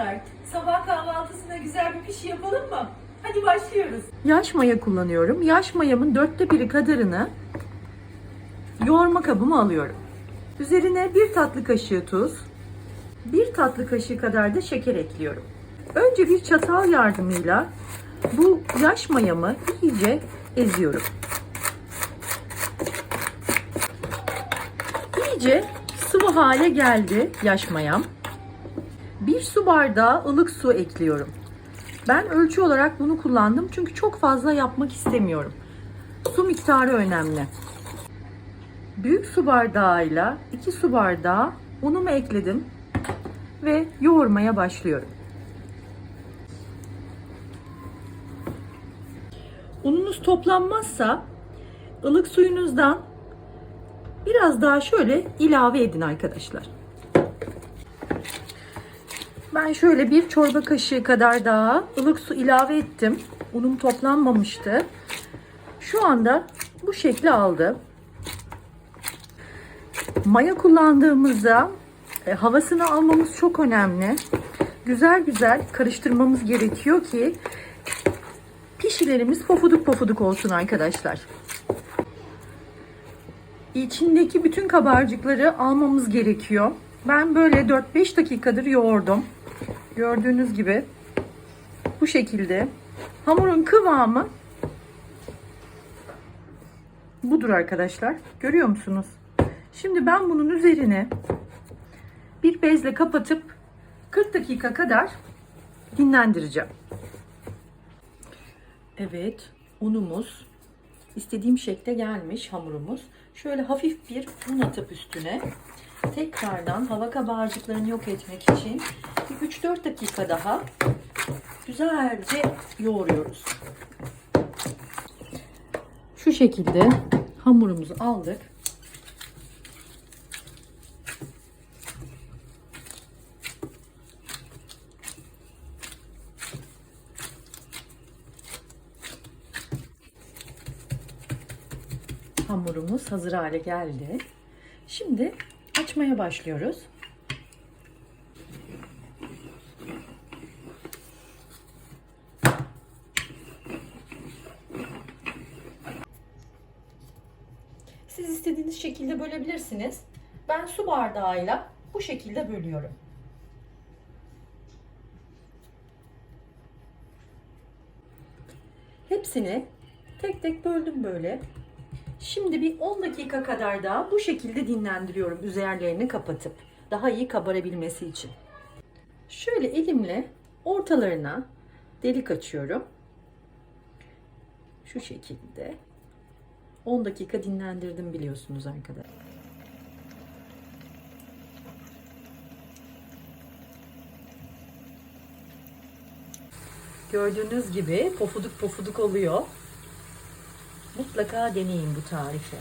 Merhabalar. Sabah kahvaltısına güzel bir pişi yapalım mı? Hadi başlıyoruz. Yaş maya kullanıyorum. Yaş mayamın dörtte biri kadarını yoğurma kabıma alıyorum. Üzerine bir tatlı kaşığı tuz, bir tatlı kaşığı kadar da şeker ekliyorum. Önce bir çatal yardımıyla bu yaş mayamı iyice eziyorum. İyice sıvı hale geldi yaş mayam. Bir su bardağı ılık su ekliyorum. Ben ölçü olarak bunu kullandım çünkü çok fazla yapmak istemiyorum. Su miktarı önemli. Büyük su bardağıyla 2 su bardağı unumu ekledim ve yoğurmaya başlıyorum. Ununuz toplanmazsa ılık suyunuzdan biraz daha şöyle ilave edin arkadaşlar. Ben şöyle bir çorba kaşığı kadar daha ılık su ilave ettim. Unum toplanmamıştı. Şu anda bu şekli aldı. Maya kullandığımızda e, havasını almamız çok önemli. Güzel güzel karıştırmamız gerekiyor ki pişilerimiz pofuduk pofuduk olsun arkadaşlar. İçindeki bütün kabarcıkları almamız gerekiyor. Ben böyle 4-5 dakikadır yoğurdum. Gördüğünüz gibi bu şekilde. Hamurun kıvamı budur arkadaşlar. Görüyor musunuz? Şimdi ben bunun üzerine bir bezle kapatıp 40 dakika kadar dinlendireceğim. Evet, unumuz istediğim şekle gelmiş hamurumuz. Şöyle hafif bir un atıp üstüne tekrardan hava kabarcıklarını yok etmek için bir 3-4 dakika daha güzelce yoğuruyoruz. Şu şekilde hamurumuzu aldık. Hamurumuz hazır hale geldi. Şimdi açmaya başlıyoruz. Siz istediğiniz şekilde bölebilirsiniz. Ben su bardağıyla bu şekilde bölüyorum. Hepsini tek tek böldüm böyle. Şimdi bir 10 dakika kadar daha bu şekilde dinlendiriyorum üzerlerini kapatıp daha iyi kabarabilmesi için. Şöyle elimle ortalarına delik açıyorum. Şu şekilde 10 dakika dinlendirdim biliyorsunuz arkadaşlar. Gördüğünüz gibi pofuduk pofuduk oluyor. Mutlaka deneyin bu tarifi.